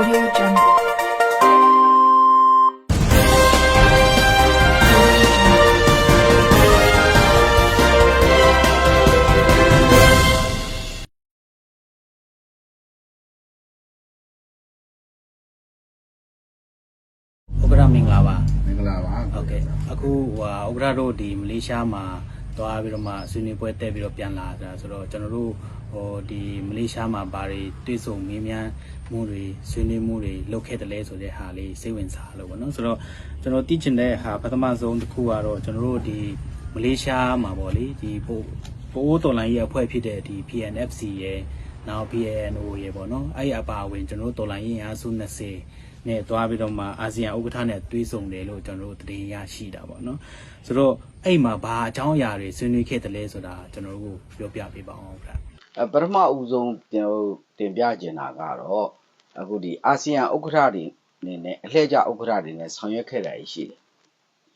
Audio Jungle. ။ဥက္ကဋ္ဌမင်္ဂလာပါမင်္ဂလာပါ။ဟုတ်ကဲ့။အခုဟိုဟာဥက္ကဋ္ဌတို့ဒီမလေးရှားမှာ သွားပြီးတော့မှဆွေးနွေးပွဲတက်ပြီးတော့ပြန်လာတာဆိုတော့ကျွန်တော်တို့ဟိုဒီမလေးရှားမှာဘာတွေတွေ့ဆုံမေးမြန်းမှုတွေဆွေးနွေးမှုတွေလုပ်ခဲ့တယ်လဲဆိုတဲ့ဟာလေးစိတ်ဝင်စားလို့ပေါ့နော်။ဆိုတော့ကျွန်တော်သိချင်တဲ့ဟာပထမဆုံးတစ်ခုကတော့ကျွန်တော်တို့ဒီမလေးရှားမှာပေါ့လေဒီပို့ပိုးတော်လိုင်းရဲ့အဖွဲ့ဖြစ်တဲ့ဒီ PNFC ရဲ့ နောက် PNO ရဲ့ပေါ့နော်အဲ့ဒီအပါအဝင်ကျွန်တော်တို့တော်လိုင်းရင်အားစု20နဲ့တွားပြီးတော့မှအာဆီယံဥက္ကဋ္ဌနဲ့တွဲဆုံတယ်လို့ကျွန်တော်တို့သတင်းရရှိတာပေါ့နော်ဆိုတော့အဲ့မှာဘာအကြောင်းအရာတွေဆွေးနွေးခဲ့တယ်လဲဆိုတာကျွန်တော်တို့ပြောပြပေးပါအောင်ဗျာအပထမဦးဆုံးကျွန်တော်တို့တင်ပြချင်တာကတော့အခုဒီအာဆီယံဥက္ကဋ္ဌတွေအနေနဲ့အလှည့်ကျဥက္ကဋ္ဌတွေနဲ့ဆောင်ရွက်ခဲ့တာရှိတယ်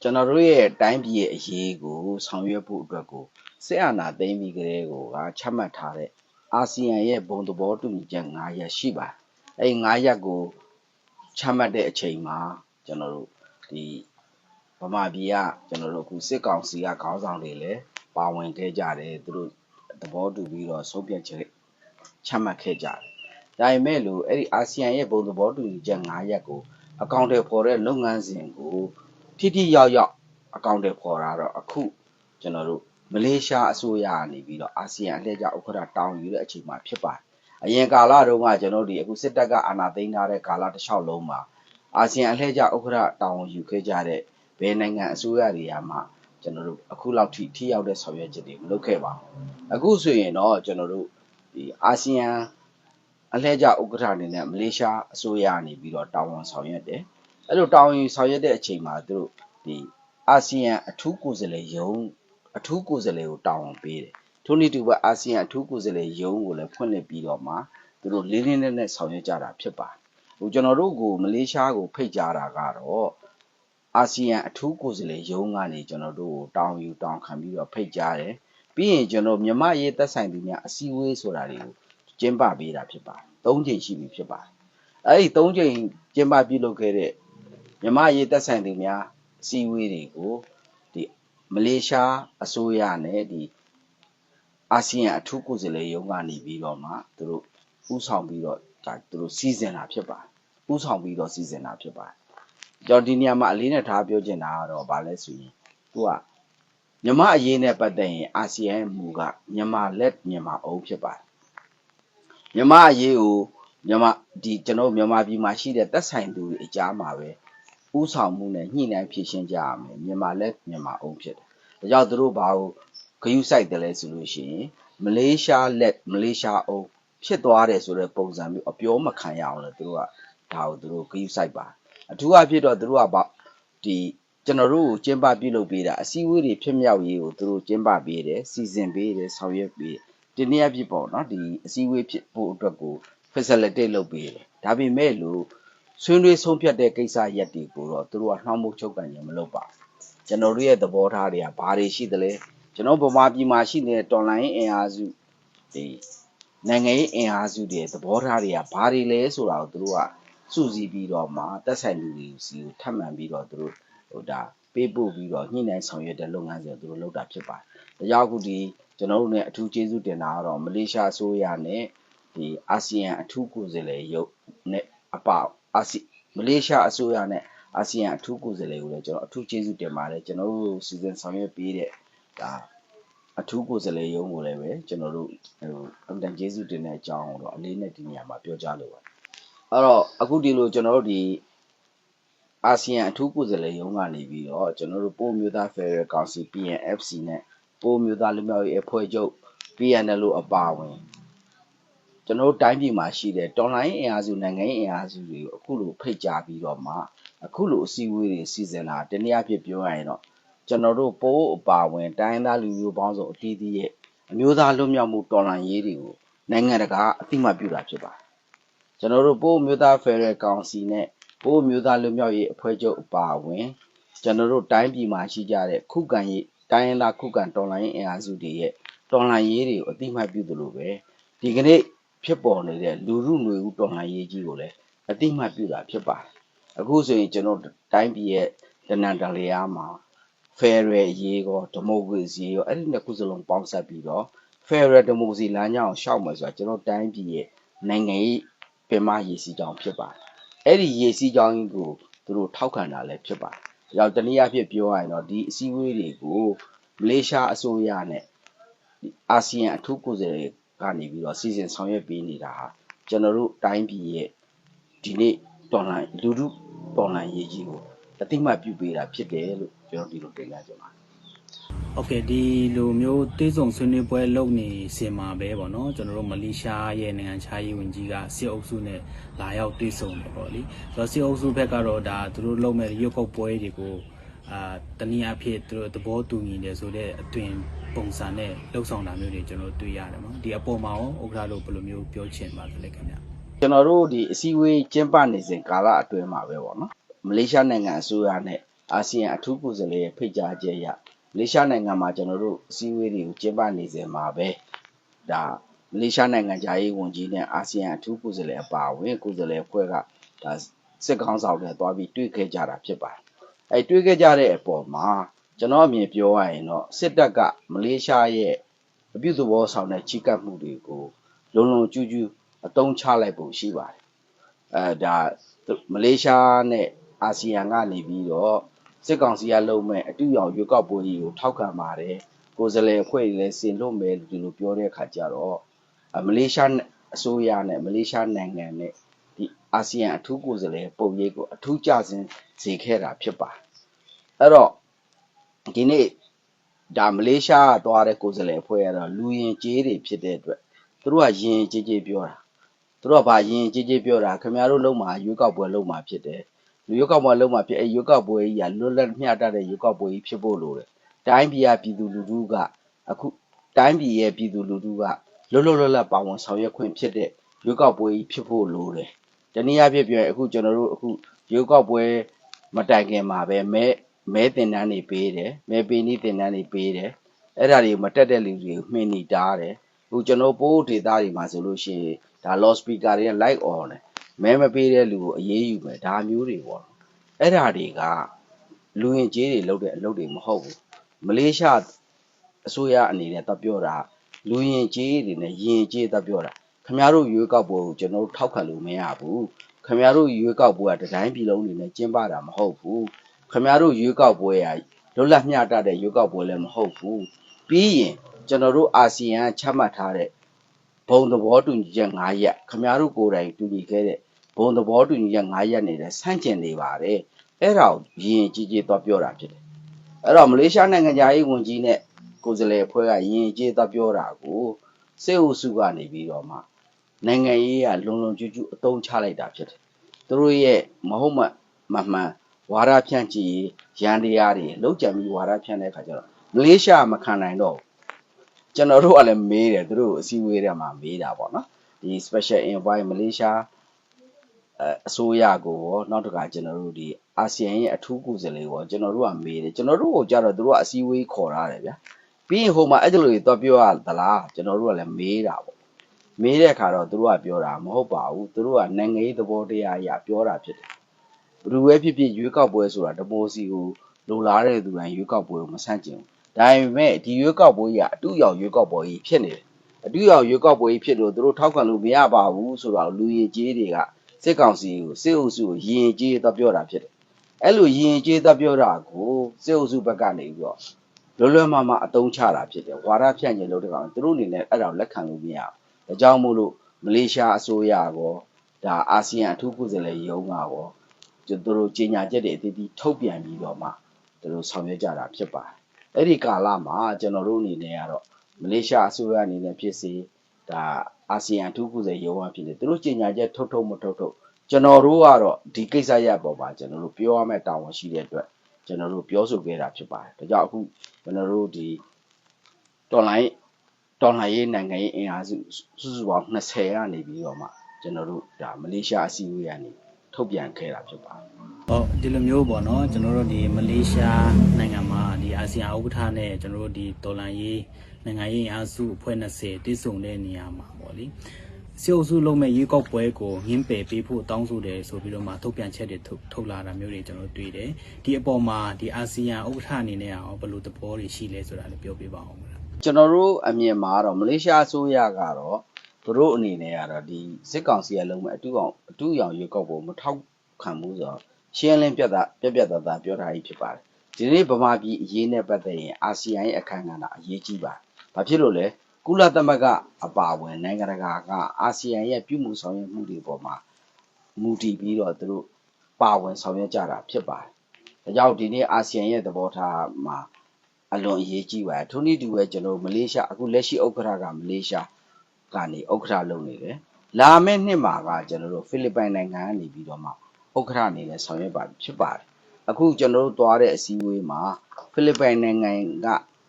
ကျွန်တော်တို့ရဲ့တိုင်းပြည်ရဲ့အရေးကိုဆောင်ရွက်ဖို့အတွက်ကိုစစ်အာဏာသိမ်းပြီးကလေးကိုကချမှတ်ထားတဲ့ အာဆီယံရဲ့ဘုံသဘောတူညီချက်9ရပ်ရှိပါတယ်အဲ့ဒီ9ရပ်ကိုချမှတ်တဲ့အချိန်မှာကျွန်တော်တို့ဒီဗမာပြည်ကကျွန်တော်တို့အခုစစ်ကောင်စီကခေါင်းဆောင်တွေလည်းပါဝင်ခဲ့ကြတယ်သူတို့သဘောတူပြီးတော့ဆုံးဖြတ်ချက်ချမှတ်ခဲ့ကြတယ်။ဒါပေမဲ့လို့အဲ့ဒီအာဆီယံရဲ့ဘုံသဘောတူညီချက်9ရပ်ကိုအကောင့်တွေပေါ်တဲ့လုပ်ငန်းစဉ်ကိုထိထိရောက်ရောက်အကောင့်တွေပေါ်တာတော့အခုကျွန်တော်တို့ မလေးရှားအစိုးရကနေပြီးတော့အာဆီယံအလှည့်ကျဥက္ကဋ္ဌတောင်းယူတဲ့အချိန်မှာဖြစ်ပါတယ်။အရင်ကာလတုန်းကကျွန်တော်တို့ဒီအခုစစ်တပ်ကအာဏာသိမ်းထားတဲ့ကာလတစ်လျှောက်လုံးမှာအာဆီယံအလှည့်ကျဥက္ကဋ္ဌတောင်းယူခဲ့ကြတဲ့ဘယ်နိုင်ငံအစိုးရတွေကမှကျွန်တော်တို့အခုလောက်ထိထိရောက်တဲ့ဆောင်ရွက်ချက်တွေမလုပ်ခဲ့ပါဘူး။အခုဆိုရင်တော့ကျွန်တော်တို့ဒီအာဆီယံအလှည့်ကျဥက္ကဋ္ဌအနေနဲ့မလေးရှားအစိုးရကနေပြီးတော့တာဝန်ဆောင်ရွက်တယ်။အဲ့လိုတာဝန်ယူဆောင်ရွက်တဲ့အချိန်မှာသူတို့ဒီအာဆီယံအထူးကိုယ်စားလှယ်ယုံ အထူးကိုယ်စားလှယ်ကိုတာဝန်ပေးတယ်။ထို့နည်းတူပဲအာဆီယံအထူးကိုယ်စားလှယ်ယုံကိုလည်းဖွင့်လှစ်ပြီးတော့မှသူတို့လေးလေးနက်နက်ဆောင်ရွက်ကြတာဖြစ်ပါတယ်။ဟိုကျွန်တော်တို့ကိုမလေးရှားကိုဖိတ်ကြားတာကတော့အာဆီယံအထူးကိုယ်စားလှယ်ယုံကနေကျွန်တော်တို့ကိုတောင်းယူတောင်းခံပြီးတော့ဖိတ်ကြားတယ်။ပြီးရင်ကျွန်တော်မြမရေးသက်ဆိုင်သူများအစည်းအဝေးဆိုတာတွေကိုကျင်းပပေးတာဖြစ်ပါတယ်။၃ချိန်ရှိပြီဖြစ်ပါတယ်။အဲဒီ၃ချိန်ကျင်းပပြုလုပ်ခဲ့တဲ့မြမရေးသက်ဆိုင်သူများအစည်းအဝေးတွေကိုဒီ မလေးရှားအစိုးရနဲ့ဒီအာဆီယံအထူးကိုယ်စားလှယ်ရုံးကနေပြီးတော့မှသူတို့ဥဆောင်ပြီးတော့ဒါသူတို့စီစဉ်တာဖြစ်ပါတယ်။ဥဆောင်ပြီးတော့စီစဉ်တာဖြစ်ပါတယ်။ကျွန်တော်ဒီနေရာမှာအလေးနဲ့ထားပြောချင်တာကတော့ဗာလဲဆိုရင်သူကမြန်မာအရေးနဲ့ပတ်သက်ရင်အာဆီယံရဲ့မူကမြန်မာလက်မြန်မာအုပ်ဖြစ်ပါတယ်မြန်မာအရေးကိုမြန်မာဒီကျွန်တော်တို့မြန်မာပြည်မှာရှိတဲ့သက်ဆိုင်သူတွေအကြားမှာပဲ ဥဆောင်မှုနဲ့ညှိနှိုင်းဖြည့်ရှင်းကြရမယ်မြန်မာလက်မြန်မာအုပ်ဖြစ်တယ်ဒါကြောင့်သူတို့ဘာကိုဂယုစိုက်တယ်လဲဆိုလို့ရှိရင်မလေးရှားလက်မလေးရှားအုပ်ဖြစ်သွားတယ်ဆိုတဲ့ပုံစံမျိုးအပြောမခံရအောင်လို့သူတို့ကဒါကိုသူတို့ဂယုစိုက်ပါအထူးအဖြစ်တော့သူတို့ကဘာဒီကျွန်တော်တို့ကိုကျင်းပပြုလုပ်ပေးတာအစည်းအဝေးတွေဖြစ်မြောက်ရေးကိုသူတို့ကျင်းပပေးတယ်စီစဉ်ပေးတယ်ဆောင်ရွက်ပေးတယ်ဒီနေ့အဖြစ်ပေါ့နော်ဒီအစည်းအဝေးဖြစ်ဖို့အတွက်ကို facilitate လုပ်ပေးတယ်ဒါပေမဲ့လို့ ဆွေးနွေးဆုံးဖြတ်တဲ့ကိစ္စရက်တွေကိုတော့သူတို့ကနှောင်းမှုချုပ်ကန်ခြင်းမလုပ်ပါဘူးကျွန်တော်တို့ရဲ့သဘောထားတွေကဘာတွေရှိသလဲကျွန်တော်ဗမာပြည်မှာရှိနေတဲ့တော်လိုင်းအင်အားစုဒီနိုင်ငံရေးအင်အားစုတွေသဘောထားတွေကဘာတွေလဲဆိုတာကိုသူတို့ကစူးစီးပြီးတော့မှတက်ဆိုင်လူတွေစီကိုထပ်မံပြီးတော့သူတို့ဟိုဒါပေးပို့ပြီးတော့ညှိနှိုင်းဆောင်ရွက်တဲ့လုပ်ငန်းစဉ်ကိုသူတို့လုပ်တာဖြစ်ပါတယ်။ဒါကြောင့်အခုဒီကျွန်တော်တို့ ਨੇ အထူးကျေးဇူးတင်တာကတော့မလေးရှားအစိုးရနဲ့ဒီအာဆီယံအထူးကိုယ်စားလှယ်ရုပ်နဲ့အပ အာဆီမလေးရှားအစိုးရနဲ့အာဆီယံအထူးကိုယ်စားလှယ်ကိုလည်းကျွန်တော်အထူးကျေးဇူးတင်ပါတယ်ကျွန်တော်တို့စီစဉ်ဆောင်ရွက်ပေးတဲ့ဒါအထူးကိုယ်စားလှယ်ရုံးကိုလည်းပဲကျွန်တော်တို့ဟိုအင်တန်ကျေးဇူးတင်တဲ့အကြောင်းကိုတော့အလေးနဲ့ဒီနေရာမှာပြောကြားလိုပါတယ်။အဲ့တော့အခုဒီလိုကျွန်တော်တို့ဒီအာဆီယံအထူးကိုယ်စားလှယ်ရုံးကနေပြီးတော့ကျွန်တော်တို့ပိုးမျိုးသား Federal Council PNFC နဲ့ပိုးမျိုးသားလူမျိုးရေးအဖွဲ့ချုပ် PNL အပါအဝင် ကျွန်တော်တို့တိုင်းပြည်မှာရှိတဲ့တော်လိုင်းအင်အားစုနိုင်ငံရေးအင်အားစုတွေကိုအခုလိုဖိတ်ကြားပြီးတော့မှအခုလိုအစည်းအဝေးတွေစီစဉ်တာတနည်းအားဖြင့်ပြောရရင်တော့ကျွန်တော်တို့ပိုးအပါအဝင်တိုင်းသားလူမျိုးပေါင်းစုံအသီးသီးရဲ့အမျိုးသားလွတ်မြောက်မှုတော်လှန်ရေးတွေကိုနိုင်ငံတကာအသိအမှတ်ပြုတာဖြစ်ပါတယ်ကျွန်တော်တို့ပိုးမျိုးသား Federal Council နဲ့ဘိုးမျိုးသားလူမျိုးရေးအဖွဲ့ချုပ်အပါအဝင်ကျွန်တော်တို့တိုင်းပြည်မှာရှိကြတဲ့ခုခံရေးတိုင်းရင်းသားခုခံတော်လှန်ရေးအင်အားစုတွေရဲ့တော်လှန်ရေးတွေကိုအတိမတ်ပြုသလိုပဲဒီကနေ့ ဖြစ်ပေါ်နေတဲ့လူမှုຫນွေဦးတော်လှန်ရေးကြီးကိုလည်းအတိအမှတ်ပြုတာဖြစ်ပါတယ်အခုဆိုရင်ကျွန်တော်တိုင်းပြည်ရဲ့တနန်တလျာမှာ Federal အရေးကောဒီမိုကရေစီရောအဲ့ဒီနှစ်ခုစလုံးပေါင်းစပ်ပြီးတော့ Federal ဒီမိုကရေစီလမ်းကြောင်းကိုရှောက်မယ်ဆိုတာကျွန်တော်တိုင်းပြည်ရဲ့နိုင်ငံရေးပင်မရည်စည်းကြောင်းဖြစ်ပါတယ်အဲ့ဒီရည်စည်းကြောင်းကြီးကိုသူတို့ထောက်ခံတာလည်းဖြစ်ပါတယ်။ဒါကြောင့်တနည်းအားဖြင့်ပြောရရင်တော့ဒီအစည်းအဝေးတွေကိုမလေးရှားအစိုးရနဲ့ဒီအာဆီယံအထူးကိုယ်စားလှယ် ကနေပြီးတော့စီစဉ်ဆောင်ရွက်ပေးနေတာဟာကျွန်တော်တို့တိုင်းပြည်ရဲ့ဒီနေ့တော်လှန်လူထုတော်လှန်ရေးကြီးကိုအတိအမှတ်ပြုပေးတာဖြစ်တယ်လို့ကျွန်တော်ဒီလိုတင်ပြချင်ပါတယ် โอเคဒီလိုမျိုးတေးဆုံဆွေးနွေးပွဲလုပ်နေစင်မှာပဲပေါ့နော်ကျွန်တော်တို့မလေးရှားရဲ့နိုင်ငံခြားရေးဝန်ကြီးကစစ်အုပ်စုနဲ့လာရောက်တေးဆုံတယ်ပေါ့လေဆိုတော့စစ်အုပ်စုဘက်ကတော့ဒါသူတို့လုပ်မဲ့ရုပ်ကုတ်ပွဲတွေကိုအာတနည်းအားဖြင့်သူတို့သဘောတူညီတယ်ဆိုတော့အတွင် ပုံစံနဲ့လှုပ်ဆောင်တာမျိုးတွေကျွန်တော်တွေ့ရတယ်ပေါ့ဒီအပေါ်မှာရောဥက္ကဋ္ဌတို့ဘယ်လိုမျိုးပြောချင်ပါသလဲခင်ဗျကျွန်တော်တို့ဒီအစည်းအဝေးကျင်းပနေစဉ်ကာလအတွင်းမှာပဲပေါ့နော်မလေးရှားနိုင်ငံအစိုးရနဲ့အာဆီယံအထူးကိုယ်စားလှယ်ရဲ့ဖိတ်ကြားချက်အရမလေးရှားနိုင်ငံမှာကျွန်တော်တို့အစည်းအဝေးတွေကိုကျင်းပနေစဉ်မှာပဲဒါမလေးရှားနိုင်ငံခြားရေးဝန်ကြီးနဲ့အာဆီယံအထူးကိုယ်စားလှယ်အပါအဝင်ကိုယ်စားလှယ်အဖွဲ့ကဒါစစ်ကောင်းဆောင်တွေတွားပြီးတွေ့ခဲ့ကြတာဖြစ်ပါတယ်အဲတွေ့ခဲ့ကြတဲ့အပေါ်မှာ ကျွန်တော်အမြင်ပြောရရင်တော့စစ်တပ်ကမလေးရှားရဲ့အပြုသဘောဆောင်တဲ့ချိကပ်မှုတွေကိုလုံလုံကျူးကျူးအတုံးချလိုက်ပုံရှိပါတယ်အဲဒါမလေးရှားနဲ့အာဆီယံကနေပြီးတော့စစ်ကောင်စီကလုံးမဲ့အတူရောင်ရွေးကောက်ပွဲကြီးကိုထောက်ခံပါတယ်ကိုယ်စားလှယ်အဖွဲ့တွေလည်းစင်လွတ်မယ်လို့ဒီလိုပြောတဲ့အခါကျတော့အမလေးရှားအစိုးရနဲ့မလေးရှားနိုင်ငံနဲ့ဒီအာဆီယံအထူးကိုယ်စားလှယ်ပုံရိပ်ကိုအထူးကြစင်စေခဲ့တာဖြစ်ပါတယ်အဲ့တော့ ဒီနေ့ဒါမလေးရှားကသွားတဲ့ကိုယ်စားလှယ်အဖွဲ့ကတော့လူရင်ကျေးတွေဖြစ်တဲ့အတွက်သူတို့ကရင်ကျေးကျေးပြောတာသူတို့ကဘာရင်ကြီးကြီးပြောတာခင်ဗျားတို့လုံးမှာရွေးကောက်ပွဲလုံးမှာဖြစ်တယ်လူရွေးကောက်ပွဲလုံးမှာဖြစ်အဲရွေးကောက်ပွဲကြီးကလွတ်လပ်မျှတတဲ့ရွေးကောက်ပွဲကြီးဖြစ်ဖို့လိုတယ်တိုင်းပြည်ကပြည်သူလူထုကအခုတိုင်းပြည်ရဲ့ပြည်သူလူထုကလွတ်လွတ်လပ်လပ်ပါဝင်ဆောင်ရွက်ခွင့်ဖြစ်တဲ့ရွေးကောက်ပွဲကြီးဖြစ်ဖို့လိုတယ်တနည်းအားဖြင့်ပြောရင်အခုကျွန်တော်တို့အခုရွေးကောက်ပွဲမတိုင်ခင်မှာပဲမဲ မဲတင်တန်းတွေပေးတယ်မဲပေးနည်းတင်တန်းတွေပေးတယ်အဲ့ဒါတွေမတက်တဲ့လူတွေကိုမှင်နေတားတယ်ဟိုကျွန်တော်ပိုးဒေတာတွေမှာဆိုလို့ရှိရင်ဒါ loud speaker တွေက light on တယ်မဲမပေးတဲ့လူကိုအေးအေးယူမယ်ဒါမျိုးတွေပေါ့အဲ့ဒါတွေကလူရင်ကျေးတွေလုပ်တဲ့အလုပ်တွေမဟုတ်ဘူးမလေးရှားအစိုးရအနေနဲ့တပ်ပြောတာလူရင်ကျေးတွေနဲ့ရင်ကျေးတပ်ပြောတာခင်ဗျားတို့ရွေးကောက်ပွဲကိုကျွန်တော်တို့ထောက်ခံလို့မရဘူးခင်ဗျားတို့ရွေးကောက်ပွဲကတတိုင်းပြည်လုံးနေနဲ့ကျင်းပတာမဟုတ်ဘူး ခင်ဗျားတို့ရွေးကောက်ပွဲကလွတ်လပ်မျှတတဲ့ရွေးကောက်ပွဲလည်းမဟုတ်ဘူးပြီးရင်ကျွန်တော်တို့အာဆီယံချမှတ်ထားတဲ့ဘုံသဘောတူညီချက်9ရပ်ခမားတို့ကိုယ်တိုင်တူညီခဲ့တဲ့ဘုံသဘောတူညီချက်9ရပ်နေတဲ့ဆန့်ကျင်နေပါတယ်အဲ့ဒါကိုယင်ကြီးကြီးသွားပြောတာဖြစ်တယ်အဲ့တော့မလေးရှားနိုင်ငံသားရေးဝန်ကြီးနဲ့ကိုယ်စားလှယ်အဖွဲ့ကယင်ကြီးသွားပြောတာကိုစေအုပ်စုကနေပြီးတော့မှနိုင်ငံရေးကလုံလုံကျူးကျူးအတုံးချလိုက်တာဖြစ်တယ်သူတို့ရဲ့မဟုတ်မမမှန် ဝါဒဖြန့်ချီရန်တရားတွေလောက်ကြံပြီးဝါဒဖြန့်တဲ့အခါကျတော့မလေးရှားကမခံနိုင်တော့ဘူးကျွန်တော်တို့ကလည်းမေးတယ်သူတို့ကိုအစည်းအဝေးထဲမှာမေးတာပေါ့နော်ဒီ special invite မလေးရှားအဲအစိုးရကိုရောနောက်တစ်ခါကျွန်တော်တို့ဒီအာဆီယံရဲ့အထူးကိုယ်စားလှယ်ကိုရောကျွန်တော်တို့ကမေးတယ်ကျွန်တော်တို့ကိုကြတော့သူတို့ကအစည်းအဝေးခေါ်ထားတယ်ဗျာပြီးရင်ဟိုမှာအဲ့ဒီလိုတွေတော့ပြောရသလားကျွန်တော်တို့ကလည်းမေးတာပေါ့မေးတဲ့အခါတော့သူတို့ကပြောတာမဟုတ်ပါဘူးသူတို့ကနိုင်ငံရေးသဘောတရားအရပြောတာဖြစ်တယ် ဘယ်သူပဲဖြစ်ဖြစ်ရွေးကောက်ပွဲဆိုတာဒီမိုစီကိုလိုလားတဲ့သူတိုင်းရွေးကောက်ပွဲကိုမဆန့်ကျင်ဘူးဒါပေမဲ့ဒီရွေးကောက်ပွဲကြီးကအတူရောက်ရွေးကောက်ပွဲကြီးဖြစ်နေတယ်အတူရောက်ရွေးကောက်ပွဲကြီးဖြစ်လို့သူတို့ထောက်ခံလို့မရပါဘူးဆိုတော့လူရင်ကြီးတွေကစစ်ကောင်စီကိုစစ်အုပ်စုကိုယင်ကြီးတော့ပြောတာဖြစ်တယ်အဲ့လိုယင်ကြီးတော့ပြောတာကိုစစ်အုပ်စုဘက်ကနေပြီးတော့လွယ်လွယ်မှားမှားအတုံးချတာဖြစ်တယ်ဝါဒဖြန့်ကျင်လို့တကောင်သူတို့အနေနဲ့အဲ့ဒါကိုလက်ခံလို့မရဘူးဒါကြောင့်မို့လို့မလေးရှားအစိုးရကောဒါအာဆီယံအထူးကိုယ်စားလှယ်ရုံးကကော သူတို့ကြီးညာချက်တွေအသီးသီးထုတ်ပြန်ပြီးတော့မှသူတို့ဆောင်ရွက်ကြတာဖြစ်ပါတယ်အဲ့ဒီကာလမှာကျွန်တော်တို့အနေနဲ့ကတော့မလေးရှားအစိုးရအနေနဲ့ဖြစ်စေဒါအာဆီယံအထူးကုစေရုံးအဖြစ်စေသူတို့ကြေညာချက်ထုတ်ထုတ်မထုတ်ထုတ်ကျွန်တော်တို့ကတော့ဒီကိစ္စရပ်ပေါ်မှာကျွန်တော်တို့ပြောရမယ့်တာဝန်ရှိတဲ့အတွက်ကျွန်တော်တို့ပြောဆိုခဲ့တာဖြစ်ပါတယ်ဒါကြောင့်အခုကျွန်တော်တို့ဒီတော်လိုင်းတော်လှန်ရေးနိုင်ငံရေးအင်အားစုစုစုပေါင်း20ကနေပြီးတော့မှကျွန်တော်တို့ဒါမလေးရှားအစည်းအဝေးကနေ ထုတ်ပြန်ခဲ့တာဖြစ်ပါတယ်ဟောဒီလိုမျိုးပေါ့နော်ကျွန်တော်တို့ဒီမလေးရှားနိုင်ငံမှာဒီအာဆီယံဥက္ကဋ္ဌနဲ့ကျွန်တော်တို့ဒီတော်လန်ရေးနိုင်ငံရေးအင်အားစုအဖွဲ့20တည်ဆုံတဲ့နေရာမှာပေါ့လေစီအုပ်စုလုံးမဲ့ရေကောက်ပွဲကိုငင်းပယ်ပေးဖို့တောင်းဆိုတယ်ဆိုပြီးတော့မှထုတ်ပြန်ချက်တွေထုတ်ထုတ်လာတာမျိုးတွေကျွန်တော်တို့တွေ့တယ်ဒီအပေါ်မှာဒီအာဆီယံဥက္ကဋ္ဌအနေနဲ့ရောဘယ်လိုသဘောတွေရှိလဲဆိုတာလည်းပြောပြပါအောင်ဗျာကျွန်တော်တို့အမြင်မှာတော့မလေးရှားအစိုးရကတော့ သူတို့အနေနဲ့ကတော့ဒီစစ်ကောင်စီအလုံးမဲ့အတူအောင်အတူအောင်ရွေးကောက်ဖို့မထောက်ခံဘူးဆိုတော့ရှင်းလင်းပြတ်သားပြတ်ပြတ်သားသားပြောထားကြီးဖြစ်ပါတယ်ဒီနေ့ဗမာပြည်အရေးနဲ့ပတ်သက်ရင်အာဆီယံရဲ့အခမ်းအနားအရေးကြီးပါတယ်ဘာဖြစ်လို့လဲကုလသမဂ္ဂအပါအဝင်နိုင်ငံတကာကအာဆီယံရဲ့ပြုမှုဆောင်ရွက်မှုတွေပေါ်မှာမူတည်ပြီးတော့သူတို့ပါဝင်ဆောင်ရွက်ကြတာဖြစ်ပါတယ်ဒါကြောင့်ဒီနေ့အာဆီယံရဲ့သဘောထားမှာအလွန်အရေးကြီးပါတယ်ထိုနည်းတူပဲကျွန်တော်တို့မလေးရှားအခုလက်ရှိဥက္ကဋ္ဌကမလေးရှား ကနေဥက္ကဋ္ဌလုပ်နေတယ်လာမယ့်နှစ်မှာကကျွန်တော်တို့ဖိလစ်ပိုင်နိုင်ငံကနေပြီးတော့မှဥက္ကဋ္ဌအနေနဲ့ဆောင်ရွက်ပါဖြစ်ပါတယ်အခုကျွန်တော်တို့သွားတဲ့အစည်းအဝေးမှာဖိလစ်ပိုင်နိုင်ငံက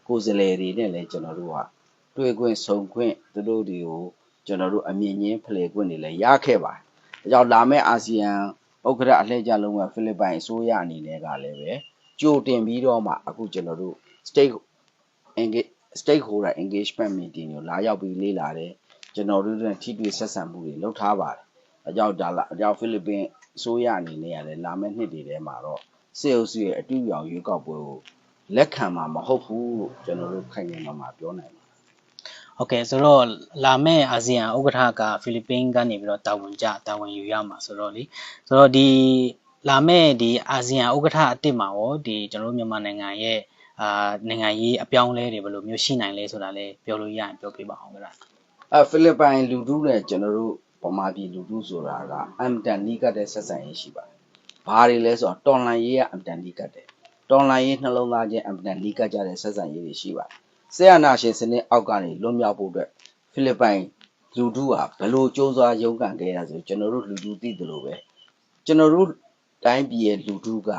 ကိုယ်စားလှယ်တွေနဲ့လည်းကျွန်တော်တို့ကတွေ့ခွင့်ဆုံခွင့်သူတို့တွေကိုကျွန်တော်တို့အမြင်ချင်းဖလှယ်ခွင့်တွေလည်းရခဲ့ပါတယ်ဒါကြောင့်လာမယ့်အာဆီယံဥက္ကဋ္ဌအလှည့်ကျလုံးဝဖိလစ်ပိုင်အစိုးရအနေနဲ့ကလည်းပဲကြိုတင်ပြီးတော့မှအခုကျွန်တော်တို့ stake engage stakeholder engagement meeting ကိုလာရောက်ပြီးလေ့လာတယ် ကျွန်တော်တို့နဲ့ထိတွေ့ဆက်ဆံမှုတွေလုပ်ထားပါတယ်အကြောင်းဒါလာအကြောင်းဖိလစ်ပင်အစိုးရအနေနဲ့ရတယ်လာမယ့်နှစ်တွေထဲမှာတော့စေအုပ်စုရဲ့အတူရောင်ရွေးကောက်ပွဲကိုလက်ခံမှာမဟုတ်ဘူးလို့ကျွန်တော်တို့ခိုင်ခိုင်မာမာပြောနိုင်ပါတယ်ဟုတ်ကဲ့ဆိုတော့လာမယ့်အာဆီယံဥက္ကဋ္ဌကဖိလစ်ပင်းကနေပြီးတော့တာဝန်ကျတာဝန်ယူရမှာဆိုတော့လေဆိုတော့ဒီလာမယ့်ဒီအာဆီယံဥက္ကဋ္ဌအစ်စ်မှာရောဒီကျွန်တော်တို့မြန်မာနိုင်ငံရဲ့အာနိုင်ငံရေးအပြောင်းအလဲတွေဘယ်လိုမျိုးရှိနိုင်လဲဆိုတာလည်းပြောလို့ရရင်ပြောပြပါအောင်ဗျာ အဲဖိလစ်ပိုင်လူထုနဲ့ကျွန်တော်တို့ဗမာပြည်လူထုဆိုတာကအမ်တန်နီးကပ်တဲ့ဆက်ဆံရေးရှိပါတယ်။ဘာတွေလဲဆိုတော့တော်လန်ရေးကအမ်တန်နီးကပ်တယ်။တော်လန်ရေးနှလုံးသားချင်းအမ်တန်နီးကပ်ကြတဲ့ဆက်ဆံရေးတွေရှိပါတယ်။ဆေယနာရှင်စနစ်အောက်ကနေလွတ်မြောက်ဖို့အတွက်ဖိလစ်ပိုင်လူထုဟာဘယ်လိုကြိုးစားရုန်းကန်ခဲ့ရဆိုကျွန်တော်တို့လူထုသိတယ်လို့ပဲကျွန်တော်တို့တိုင်းပြည်ရဲ့လူထုက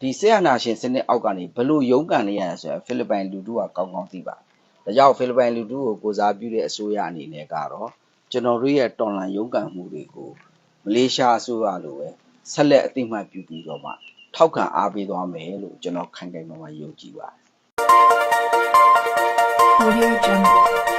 ဒီဆေယနာရှင်စနစ်အောက်ကနေဘယ်လိုရုန်းကန်နေရလဲဆိုတော့ဖိလစ်ပိုင်လူထုကကောင်းကောင်းသိပါတယ် ဒါကြောင့်ဖိလစ်ပိုင်လူထုကိုကိုစားပြုတဲ့အစိုးရအနေနဲ့ကတော့ကျွန်တော်တို့ရဲ့တော်လှန်ရုန်းကန်မှုတွေကိုမလေးရှားအစိုးရလိုပဲဆက်လက်အသိမှတ်ပြုပြီးတော့မှထောက်ခံအားပေးသွားမယ်လို့ကျွန်တော်ခိုင်ခိုင်မာမာယုံကြည်ပါတယ် Audio Jungle.